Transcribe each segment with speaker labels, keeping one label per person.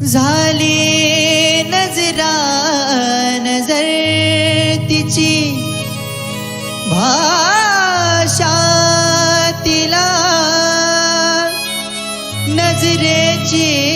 Speaker 1: झाली नजरा नजर तिची भाषा तिला नजरेची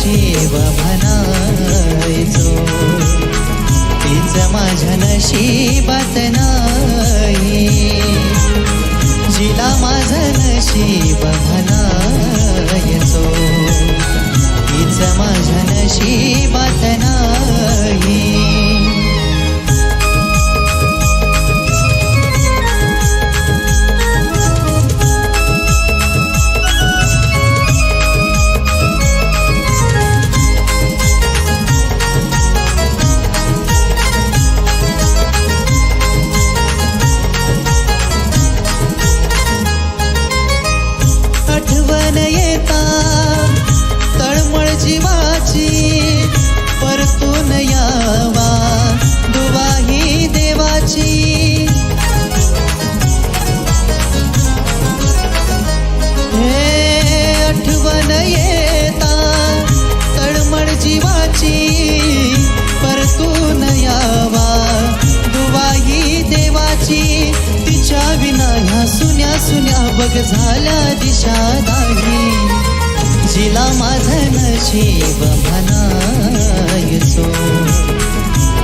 Speaker 1: नशीब म्हणायचो. तीच माझ्या नशिबात नाही. जिला माझं नशीब सुन्या बघ झाल्या दिशा नाही जिला माझं नशीब म्हणायचो.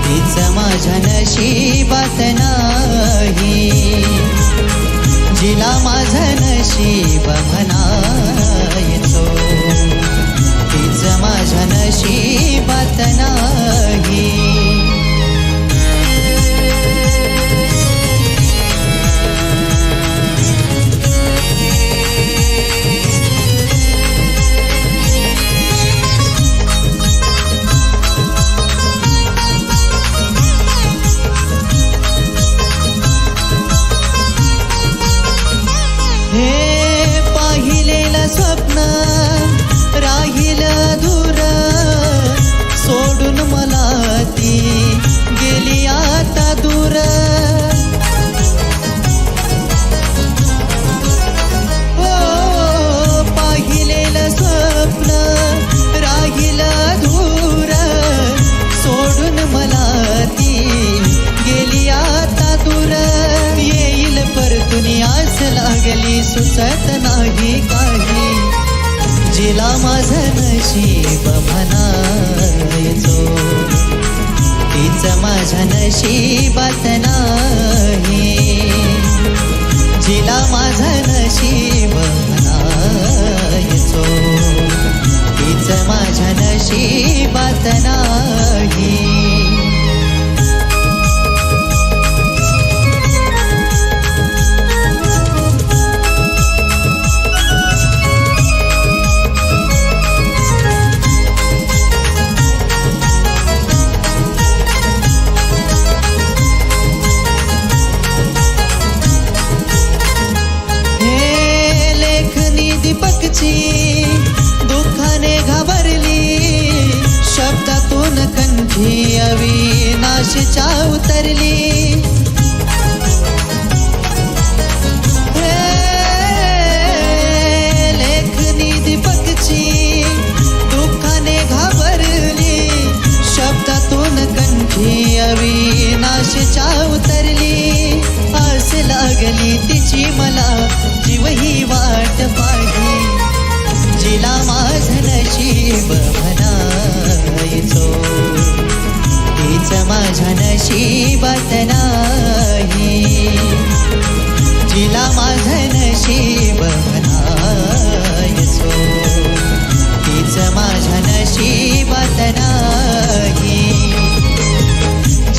Speaker 1: तीच माझ्या नशिबात नाही. जिला माझं नशीब म्हणा माझ्या नशिबात नाही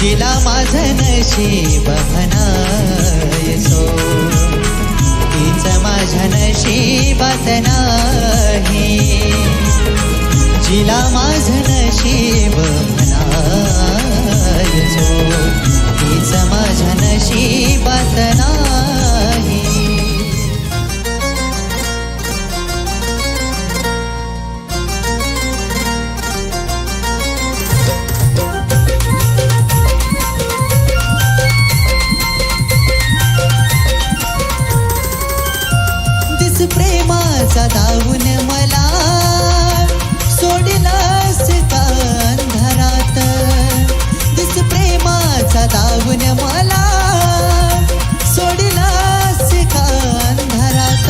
Speaker 1: जिला माझं नशीब म्हणायचो. तीच माझ्या नशिबात नाही. जिला माझं नशीब म्हणायचो. तीच माझ्या नशिबात नाही. प्रेमाचा धावून मला. सोडिलास का अंधारात दिस प्रेमाचा धावून मला. सोडिलास का अंधारात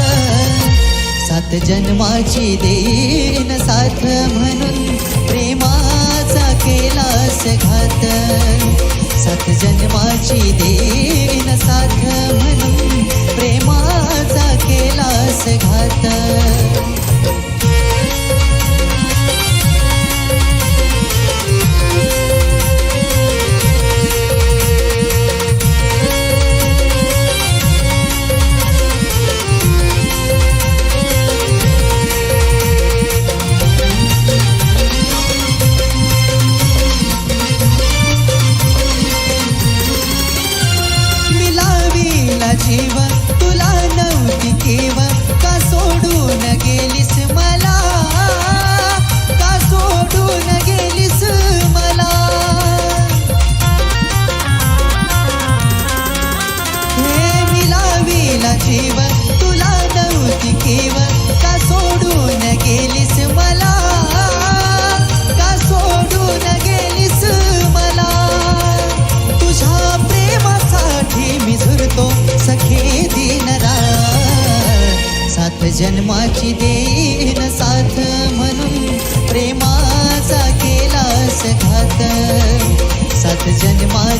Speaker 1: सात जन्माची देन साथ म्हणून प्रेमाचा केलास घात. सात जन्माची देन साथ म्हणून प्रेमा घात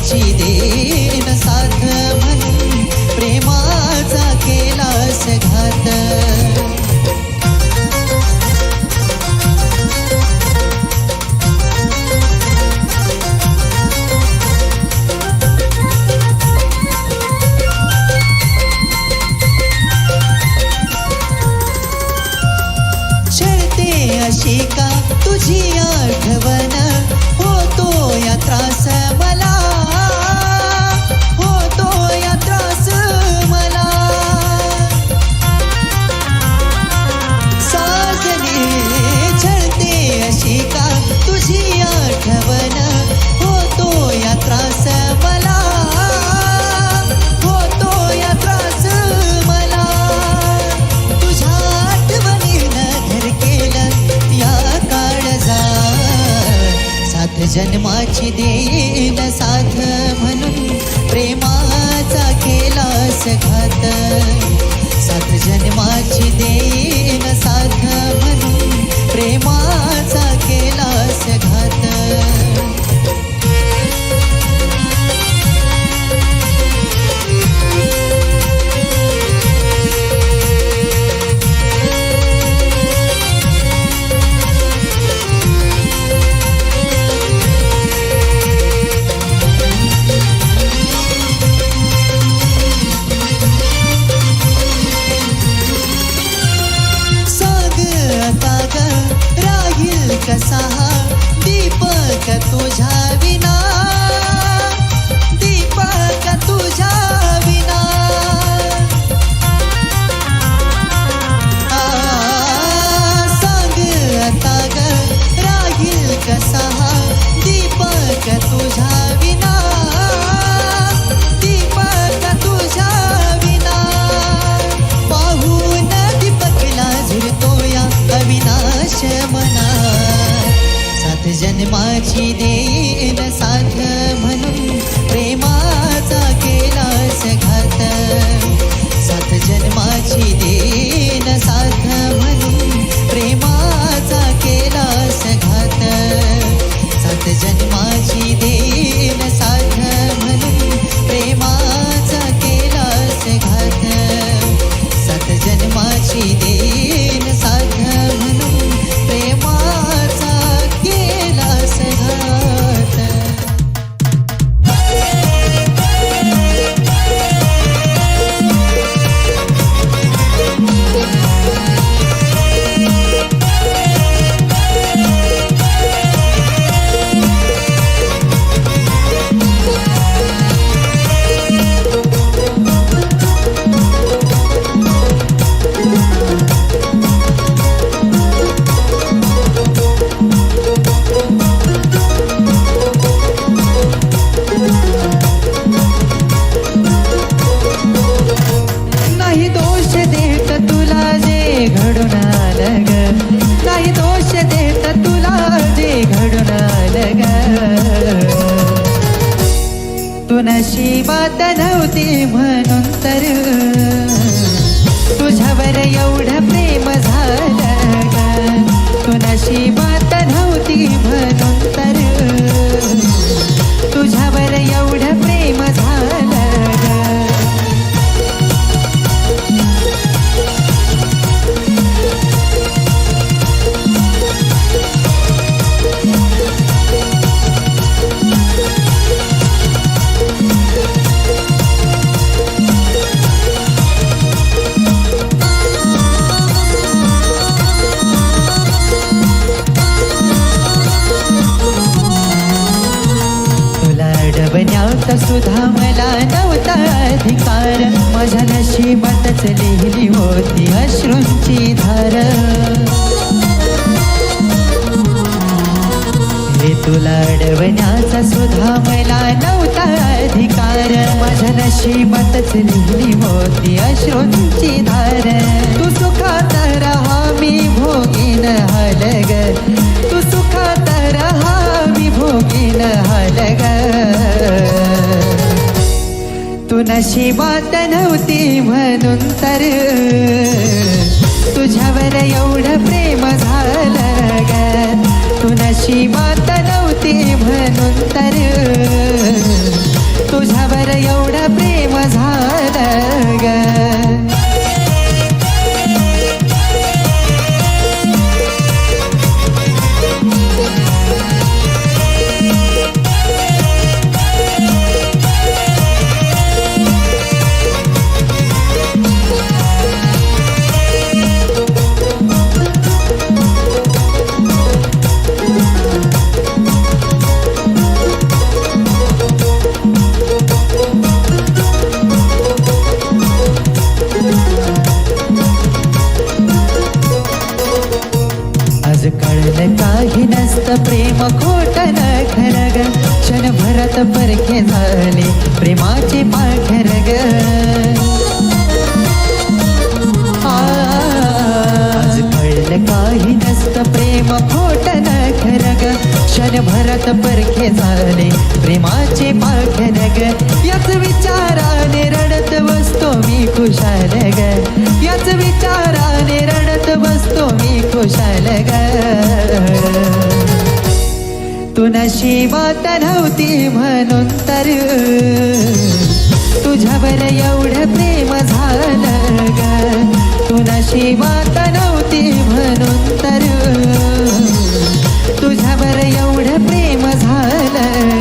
Speaker 1: 记忆的 जन्माची देईन साथ म्हणून प्रेमाचा केलास घात. सात जन्माची देईन साथ म्हणून प्रेमाचा केलास घात. दीपक तुझा yarım अधिकार. माझ्या नशिबातच लिहिली होती अश्रूंची धार. हे तुला अडवण्याचा सुद्धा मला नव्हता अधिकार. माझ्या नशिबातच लिहिली होती अश्रूंची धार. तू सुखात राहा मी भोगीन हलग. तू सुखात राहा मी भोगीन हलग. तू नशिबात नव्हती म्हणून तर. मी खुशाल ग तू नशिबात नव्हती म्हणून तर तुझ्यावर एवढं प्रेम झालं ग. तू नशिबात नव्हती म्हणून तर तुझ्यावर एवढं प्रेम झालं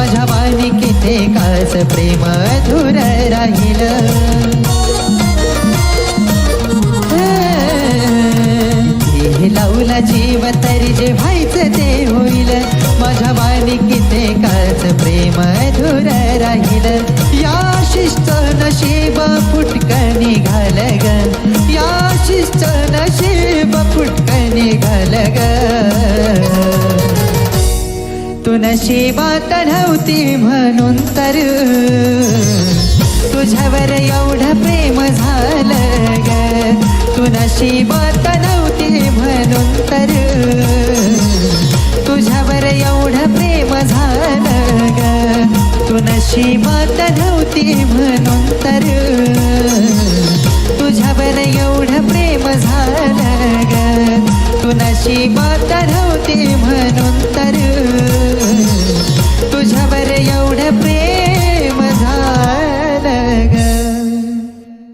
Speaker 1: माझ्या मालिकेते कास प्रेम अधुर राहील. लावला जीव तरी जे व्हायचं ते होईल. माझ्या मालिकेते कास प्रेम अधुर राहील. या शिस्त नशीब फुटकणी घाल ग या शिस्त नशीब फुटकणी घाल ग नशिबात नव्हती म्हणून तर. तुझ्यावर एवढं प्रेम झालं ग. तू नशिबात नव्हती म्हणून तर. तुझ्यावर एवढं प्रेम झालं ग. तू नशिबात नव्हती म्हणून तर. तुझ्यावर एवढं प्रेम झालं ग. नशिबात राहते म्हणून तर तुझ्यावर एवढं प्रेम